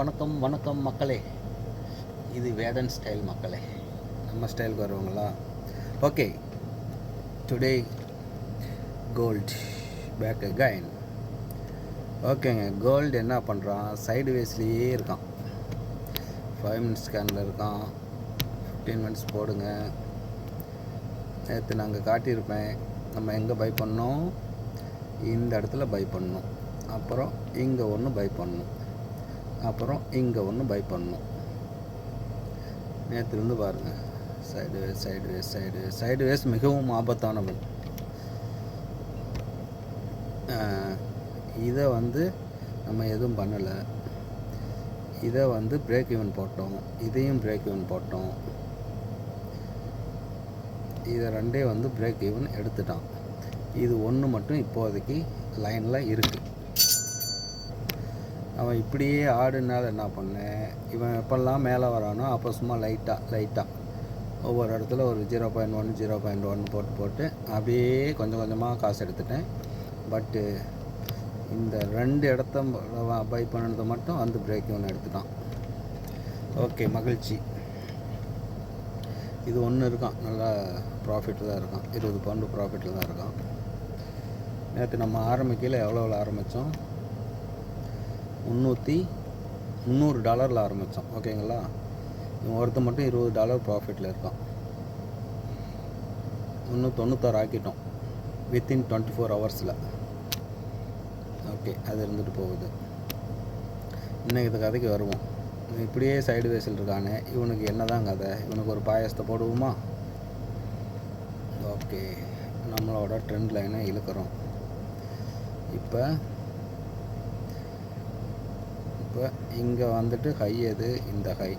வணக்கம் வணக்கம் மக்களே. இது வேடன் ஸ்டைல் மக்களே. நம்ம ஸ்டைலுக்கு வருவாங்களா? ஓகே. டுடே கோல்ட் பேக் கைன் ஓகேங்க. கோல்டு என்ன பண்ணுறான் சைடு வேஸ்லேயே இருக்கான். ஃபைவ் மினிட்ஸ் ஸ்கேனில் இருக்கான். ஃபிஃப்டீன் மினிட்ஸ் போடுங்க. நேற்று நாங்கள் காட்டியிருப்பேன். நம்ம எங்கே பை பண்ணோம்? இந்த இடத்துல பை பண்ணோம். அப்புறம் இங்கே ஒன்று பை பண்ணோம். அப்புறம் இங்கே ஒன்று பை பண்ணணும். நேற்றுலேருந்து பாருங்கள் sideways sideways sideways sideways மிகவும் ஆபத்தானவன். இதை வந்து நம்ம எதுவும் பண்ணலை. இதை வந்து பிரேக் ஈவன் போட்டோம். இதையும் பிரேக் ஈவன் போட்டோம். இதை ரெண்டே வந்து பிரேக் ஈவன் எடுத்துட்டான். இது ஒன்று மட்டும் இப்போதைக்கு லைனில் இருக்குது அவன் இப்படியே ஆடுனால என்ன பண்ணேன் இவன் எப்பெல்லாம் மேலே வரானோ அப்போ சும்மா லைட்டாக லைட்டாக ஒவ்வொரு இடத்துல ஒரு zero point one zero point one போட்டு போட்டு அப்படியே கொஞ்சம் கொஞ்சமாக காசு எடுத்துட்டேன். பட்டு இந்த ரெண்டு இடத்த பை பண்ணது மட்டும் வந்து பிரேக் ஒன்று எடுத்துட்டான். ஓகே மகிழ்ச்சி. இது ஒன்று இருக்கான். நல்லா ப்ராஃபிட்டில் தான் இருக்கான். இருபது பவுண்டு ப்ராஃபிட்டில் தான் இருக்கான். நேற்று நம்ம ஆரம்பிக்கையில் எவ்வளோ எவ்வளோ ஆரம்பித்தோம் முந்நூற்றி முந்நூறு டாலரில் ஆரம்பித்தோம் ஓகேங்களா? இவன் ஒருத்தன் மட்டும் இருபது டாலர் ப்ராஃபிட்டில் இருக்கான். இன்னும் தொண்ணூத்தாறு ஆக்கிட்டோம். வித்தின் டுவெண்ட்டி ஃபோர் ஹவர்ஸில் ஓகே அது இருந்துட்டு போகுது. இன்னைக்கு இந்த கதைக்கு வருவோம். இப்படியே சைடு வேஸில் இருக்கானே. இவனுக்கு என்ன தான் கதை? இவனுக்கு ஒரு பாயசத்தை போடுவோமா? ஓகே நம்மளோட ட்ரெண்ட் லைனை இழுக்கிறோம். இப்போ இப்போ இங்கே வந்துட்டு ஹை எது? இந்த ஹை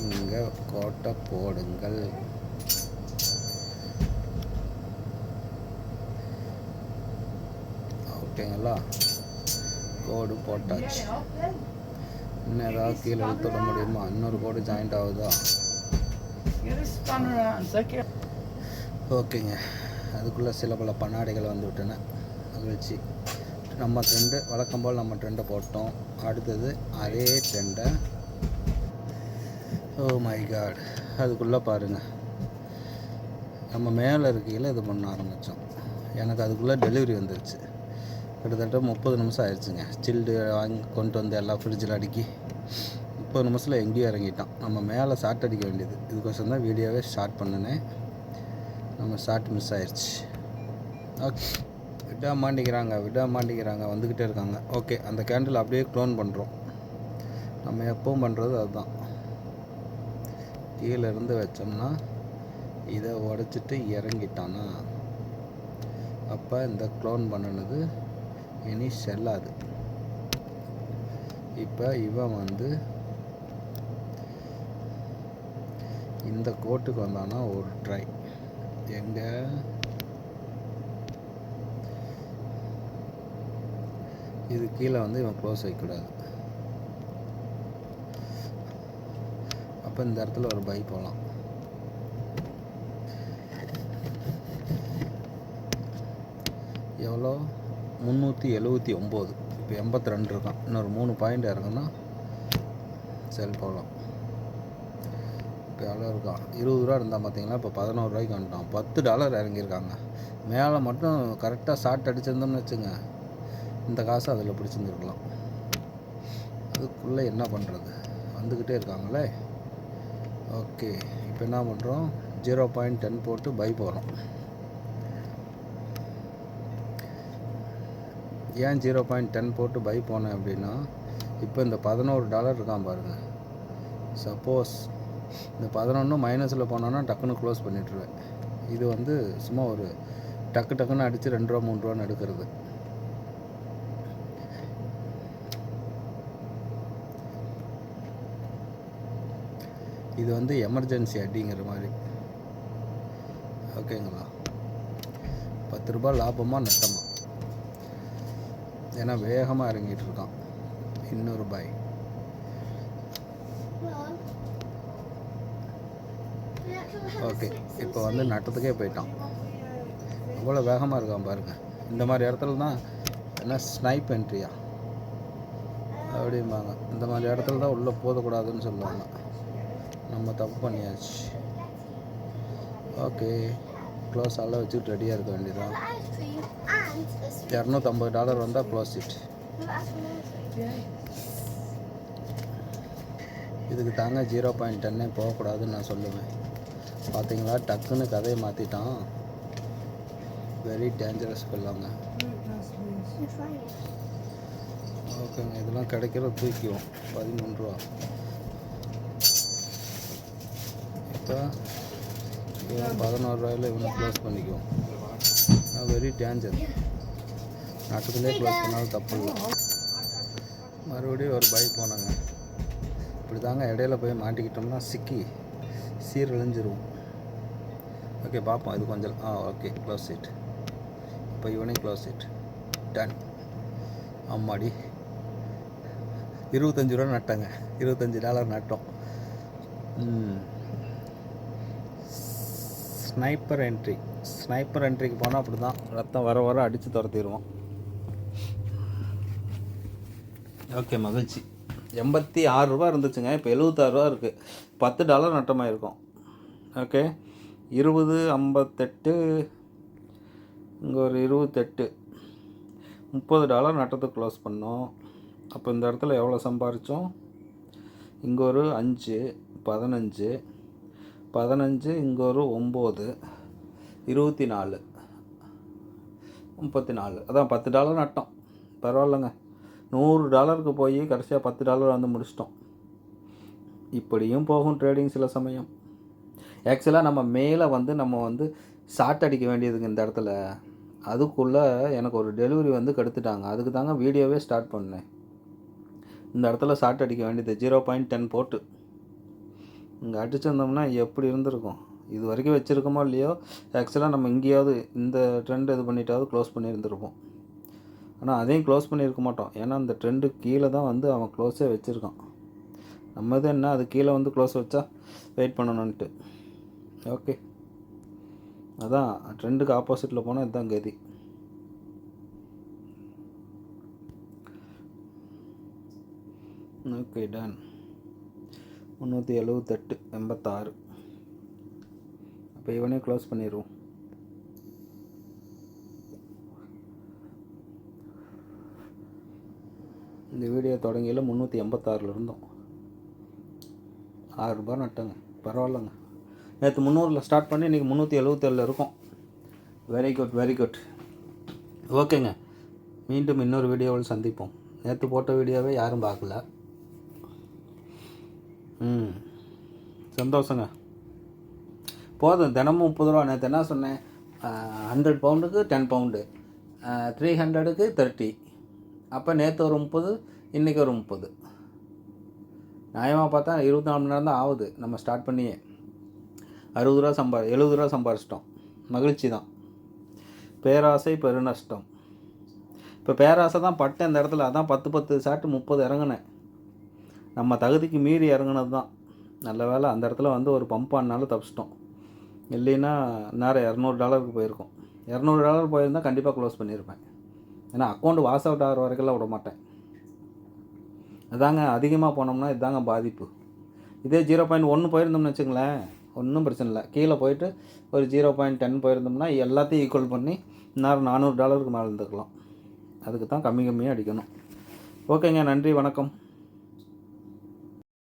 இங்கே கோட்டை போடுங்கள். ஓகேங்களா கோடு போட்டாச்சு. இன்னும் ஏதாவது கீழே இழுத்துட முடியுமா? இன்னொரு கோடு ஜாயிண்ட் ஆகுதா? ஓகேங்க அதுக்குள்ளே சில பல பண்ணாடைகள் வந்து விட்டன. மகிழ்ச்சி. நம்ம ட்ரெண்டு வழக்கம் போல் நம்ம ட்ரெண்டை போட்டோம். அடுத்தது அதே ட்ரெண்டை ஓ மை oh காட் அதுக்குள்ளே பாருங்கள் நம்ம மேலே இருக்கையில் இது பண்ண ஆரம்பித்தோம் எனக்கு அதுக்குள்ளே டெலிவரி வந்துருச்சு. கிட்டத்தட்ட முப்பது நிமிஷம் ஆயிடுச்சுங்க. சில்டு வாங்கி கொண்டு வந்து எல்லாம் ஃப்ரிட்ஜில் அடுக்கி முப்பது நிமிஷத்தில் எங்கேயும் இறங்கிட்டான். நம்ம மேலே ஷார்ட் அடிக்க வேண்டியது. இதுக்கோசம் தான் வீடியோவே ஸ்டார்ட் பண்ணினேன். நம்ம ஷார்ட் மிஸ் ஆயிடுச்சு ஓகே விட மாட்டேங்கிறாங்க விட மாட்டேங்கிறாங்க வந்துக்கிட்டே இருக்காங்க. ஓகே அந்த கேண்டில் அப்படியே க்ளோன் பண்ணுறோம் நம்ம எப்பவும் பண்ணுறது அதுதான். கீழே இருந்து வச்சோம்னா இதை உடச்சிட்டு இறங்கிட்டானா? அப்போ இந்த க்ளோன் பண்ணினது இனி செல்லாது. இப்போ இவன் வந்து இந்த கோட்டுக்கு வந்தானா? ஒரு ட்ரை எங்கே? இது கீழே வந்து இவன் க்ளோஸ் வைக்கக்கூடாது அப்போ இந்த இடத்துல ஒரு பை போகலாம் எவ்வளோ? முந்நூற்றி எழுபத்தி ஒம்பது. இப்போ எண்பத்தி ரெண்டு இருக்கான். இன்னொரு மூணு பாயிண்ட் இறங்குன்னா செல் போகலாம் இப்போ எவ்வளோ இருக்கான்? இருபது ரூபா இருந்தால் பார்த்தீங்கன்னா இப்போ பதினோரு ரூபாய்க்கு வந்துட்டான். பத்து டாலர் இறங்கியிருக்காங்க. மேலே மட்டும் கரெக்டாக ஷார்ட் அடிச்சிருந்தோம்னு வச்சுங்க இந்த காசு அதில் பிடிச்சிருந்துருக்கலாம். அதுக்குள்ளே என்ன பண்ணுறது? வந்துக்கிட்டே இருக்காங்களே? ஓகே இப்போ என்ன பண்ணுறோம்? ஜீரோ பாயிண்ட் டென் போட்டு பை போகிறோம். ஏன் ஜீரோ பாயிண்ட் டென் போட்டு பை போனேன் அப்படின்னா இப்போ இந்த பதினோரு டாலர் இருக்கான் பாருங்கள் சப்போஸ் இந்த பதினொன்று மைனஸில் போனோன்னா டக்குன்னு க்ளோஸ் பண்ணிட்டுருவேன். இது வந்து சும்மா ஒரு டக்கு டக்குன்னு அடித்து ரெண்டு ரூபா மூணு ரூபான்னு எடுக்கிறது. இது வந்து எமர்ஜென்சி அடிங்கிற மாதிரி. ஓகேங்களா பத்து ரூபாய் லாபமாக நட்டமாக ஏன்னா வேகமாக இறங்கிட்டு இருக்கான் இன்னொரு பாய். ஓகே இப்போ வந்து நட்டத்துக்கே போயிட்டான். அவ்வளோ வேகமாக இருக்கான் பாருங்கள் இந்த மாதிரி இடத்துல தான் என்ன ஸ்னைப் என்ட்ரியா அப்படிம்பாங்க. இந்த மாதிரி இடத்துல தான் உள்ளே போதக்கூடாதுன்னு சொல்லுவாங்க. நம்ம தப்பு பண்ணியாச்சு. ஓகே க்ளோஸ் எல்லாம் வச்சுக்கிட்டு ரெடியாக இருக்க வேண்டியதான். இரநூத்தம்பது டாலர் வந்தால் க்ளோஸ் இட். இதுக்கு தாங்க ஜீரோ பாயிண்ட் டென்னே போகக்கூடாதுன்னு நான் சொல்லுவேன். பார்த்தீங்களா டக்குன்னு கதையை மாற்றிட்டான் வெரி டேஞ்சரஸ் it. ஓகேங்க இதெல்லாம் கிடைக்கிறது தூக்கிவோம். பதிமூணு ரூபா. இப்போ இவன் பதினோரு ரூபாயில் இவனை க்ளோஸ் பண்ணிக்குவோம் வெரி டேஞ்சர் நட்டத்துலேயே க்ளோஸ் பண்ணாலும் தப்பு இல்லை. மறுபடியும் ஒரு பைக் போனாங்க. இப்படி தாங்க இடையில போய் மாட்டிக்கிட்டோம்னா சிக்கி சீரழிஞ்சிருவோம். ஓகே பார்ப்போம் இது கொஞ்சம் ஆ ஓகே க்ளோஸ் இட் இப்போ இவனே க்ளோஸ் இட் டன் அம்மாடி. இருபத்தஞ்சி ரூபா நட்டங்க. இருபத்தஞ்சி டாலர் நட்டோம். ஸ்னைப்பர் என்ட்ரி ஸ்னைப்பர் என்ட்ரிக்கு போனால் அப்படி தான் ரத்தம் வர வர அடித்து துரத்திடுவோம். ஓகே மகிழ்ச்சி. எண்பத்தி ஆறு ரூபா இருந்துச்சுங்க. இப்போ எழுபத்தாறுரூவா இருக்குது பத்து டாலர் நட்டமாயிருக்கும். ஓகே. இருபது ஐம்பத்தெட்டு இங்கே ஒரு இருபத்தெட்டு. முப்பது டாலர் நட்டத்தை க்ளோஸ் பண்ணோம். அப்போ இந்த இடத்துல எவ்வளோ சம்பாரித்தோம் இங்கே ஒரு அஞ்சு பதினஞ்சு. பதினஞ்சு இங்கே ஒரு ஒம்பது இருபத்தி நாலு முப்பத்தி நாலு அதான் பத்து டாலர் நட்டோம் பரவாயில்லைங்க. நூறு டாலருக்கு போய் கடைசியாக பத்து டாலர் வந்து முடிச்சிட்டோம். இப்படியும் போகும் ட்ரேடிங் சில சமயம். ஆக்சுவலாக நம்ம மேலே வந்து நம்ம வந்து ஷார்ட் அடிக்க வேண்டியதுங்க இந்த இடத்துல. அதுக்குள்ளே எனக்கு ஒரு டெலிவரி வந்து கெடுத்துட்டாங்க. அதுக்கு தாங்க வீடியோவே ஸ்டார்ட் பண்ணேன். இந்த இடத்துல ஷார்ட் அடிக்க வேண்டியது ஜீரோ பாயிண்ட் டென் போட்டு. இங்கே அடிச்சிருந்தோம்னா எப்படி இருந்திருக்கும்? இது வரைக்கும் வச்சுருக்கோமோ இல்லையோ? ஆக்சுவலாக நம்ம இங்கேயாவது இந்த ட்ரெண்ட் இது பண்ணிட்டாவது க்ளோஸ் பண்ணியிருந்திருப்போம். ஆனால் அதையும் க்ளோஸ் பண்ணியிருக்க மாட்டோம். ஏன்னா அந்த ட்ரெண்டு கீழே தான் வந்து அவன் க்ளோஸே வச்சுருக்கான். நம்ம இது என்ன? அது கீழே வந்து க்ளோஸ் வச்சா வெயிட் பண்ணணுன்ட்டு ஓகே அதான் ட்ரெண்டுக்கு ஆப்போசிட்டில் போனால் இதுதான் கதி. ஓகே டன் முந்நூற்றி எழுவத்தெட்டு எண்பத்தாறு. அப்போ இவனே க்ளோஸ் பண்ணிடுவோம் இந்த வீடியோ தொடங்கியில் முந்நூற்றி எண்பத்தாறில் இருந்தோம். ஆறு நட்டேங்க நட்டங்க. பரவாயில்லைங்க. நேற்று முந்நூறில் ஸ்டார்ட் பண்ணி இன்றைக்கி முந்நூற்றி எழுபத்தேழில் இருக்கோம். வெரி குட் வெரி குட் ஓகேங்க மீண்டும் இன்னொரு வீடியோவில் சந்திப்போம். நேற்று போட்ட வீடியோவே யாரும் பார்க்கல. ம். சந்தோஷங்க. போதும். தினமும் முப்பது ரூபா. நேற்று என்ன சொன்னேன்? ஹண்ட்ரட் பவுண்டுக்கு டென் பவுண்டு த்ரீ ஹண்ட்ரடுக்கு தேர்ட்டி அப்போ நேற்று ஒரு முப்பது இன்றைக்கி ஒரு முப்பது. நியாயமாக பார்த்தா இருபத்தி நாலு மணி நேரம் தான் ஆகுது. நம்ம ஸ்டார்ட் பண்ணியே. அறுபது ரூபா சம்பா எழுபது ரூபா சம்பாரிச்சிட்டோம். மகிழ்ச்சி தான். பேராசை பெருநஷ்டம். இப்போ பேராசை தான் பட்டேன். இந்த இடத்துல அதான் பத்து பத்து சாட்டு முப்பது இறங்கினேன். நம்ம தகுதிக்கு மீறி இறங்கினது தான். நல்ல வேளை அந்த இடத்துல வந்து ஒரு பம்ப் ஆனாலும் தப்பிச்சிட்டோம். இல்லைன்னா நேரம் இரநூறு டாலருக்கு போயிருக்கோம். இரநூறு டாலர் போயிருந்தால் கண்டிப்பாக க்ளோஸ் பண்ணியிருப்பேன் ஏன்னா அக்கௌண்ட் வாஸ் அவுட் ஆகிற வரைக்கும்லாம் விட மாட்டேன். அதாங்க அதிகமாக போனோம்னா இதுதாங்க பாதிப்பு. இதே ஜீரோ பாயிண்ட் ஒன்று போயிருந்தோம்னு வச்சுங்களேன் ஒன்றும் பிரச்சனை இல்லை. கீழே போயிட்டு ஒரு ஜீரோ பாயிண்ட் டென் போயிருந்தோம்னா எல்லாத்தையும் ஈக்குவல் பண்ணி நேரம் நானூறு டாலருக்கு மேலே இருந்துக்கலாம். அதுக்கு தான் கம்மி கம்மியாக அடிக்கணும். ஓகேங்க நன்றி வணக்கம்.